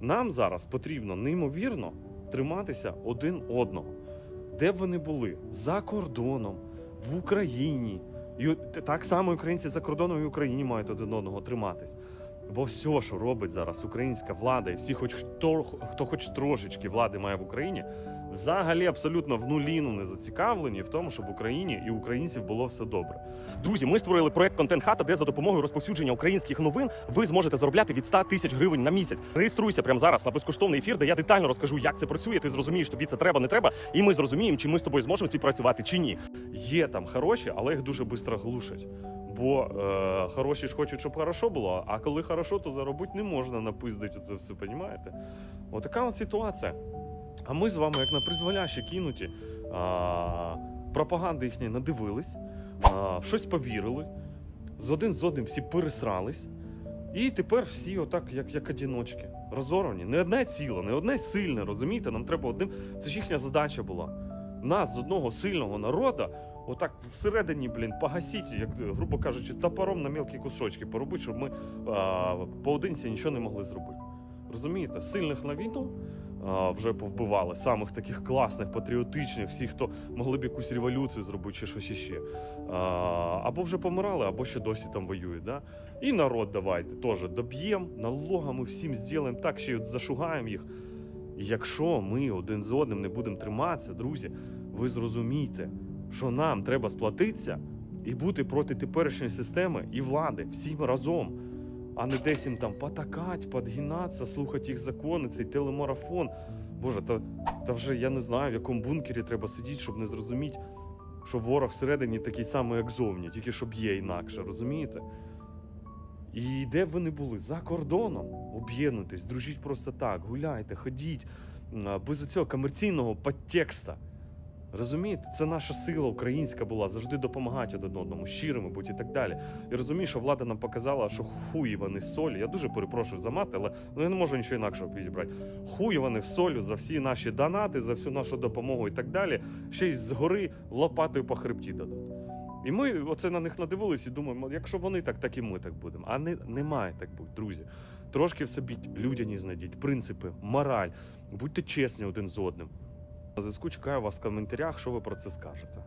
Нам зараз потрібно неймовірно триматися один одного, де б вони були за кордоном, в Україні. І так само українці за кордоном і в Україні мають один одного триматись. Бо все, що робить зараз українська влада, і всі, хоч хто, хто хоч трошечки влади має в Україні, взагалі абсолютно в нуліну не зацікавлені в тому, щоб в Україні і українців було все добре. Друзі, ми створили проект Контент Хата, де за допомогою розповсюдження українських новин ви зможете заробляти від 100 тисяч гривень на місяць. Реєструйся прямо зараз на безкоштовний ефір, де я детально розкажу, як це працює. Ти зрозумієш, тобі це треба, не треба, і ми зрозуміємо, чи ми з тобою зможемо співпрацювати чи ні. Є там хороші, але їх дуже швидко глушать. Бо е, хороші ж хочуть, щоб хорошо було, а коли хорошо, то заробити не можна напиздити це все, понімаєте? Отака от ситуація. А ми з вами, як на призволяще кинуті, а, пропаганди їхні надивились, а, в щось повірили, з один з одним всі пересрались. І тепер всі отак, як, як одіночки, розорвані. Не одне ціле, не одне сильне, розумієте? Нам треба одним. Це ж їхня задача була. Нас з одного сильного народу, отак всередині, блін, погасіть, як грубо кажучи, топором на мілкі кусочки поробити, щоб ми а, поодинці нічого не могли зробити. Розумієте, сильних на війну а, вже повбивали, самих таких класних, патріотичних, всіх, хто могли б якусь революцію зробити чи щось іще. А, або вже помирали, або ще досі там воюють. Да? І народ давайте теж доб'ємо, налогами всім зробимо так, ще й зашугаємо їх. Якщо ми один з одним не будемо триматися, друзі, ви зрозумійте, що нам треба сплатитися і бути проти теперішньої системи і влади всім разом, а не десь їм там потакать, подгинатися, слухати їх закони, цей телемарафон. Боже, та, та вже я не знаю, в якому бункері треба сидіти, щоб не зрозуміти, що ворог всередині такий самий, як зовні, тільки щоб є інакше, розумієте? І де б ви не були? За кордоном. Об'єднуйтесь, дружіть просто так, гуляйте, ходіть без цього комерційного підтекста. Розумієте, це наша сила українська була завжди допомагати один одному, щирими бути і так далі. І розумію, що влада нам показала, що хуї вони солі. Я дуже перепрошую за мат, але ну, я не можу нічого інакшого підібрати. Хуї вони в солі за всі наші донати, за всю нашу допомогу і так далі. Ще й згори лопатою по хребті дадуть. І ми оце на них надивились і думаємо, якщо вони так, так і ми так будемо. А не, не має так бути, друзі. Трошки в собі людяність знайдіть, принципи, мораль, будьте чесні один з одним. На зв'язку чекаю вас в коментарях, що ви про це скажете.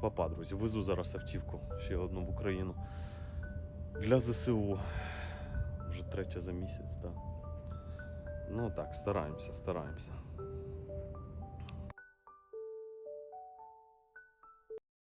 Папа, друзі, везу зараз автівку ще одну в Україну. Для ЗСУ. Вже третя за місяць, так. Ну так, стараємося, стараємося.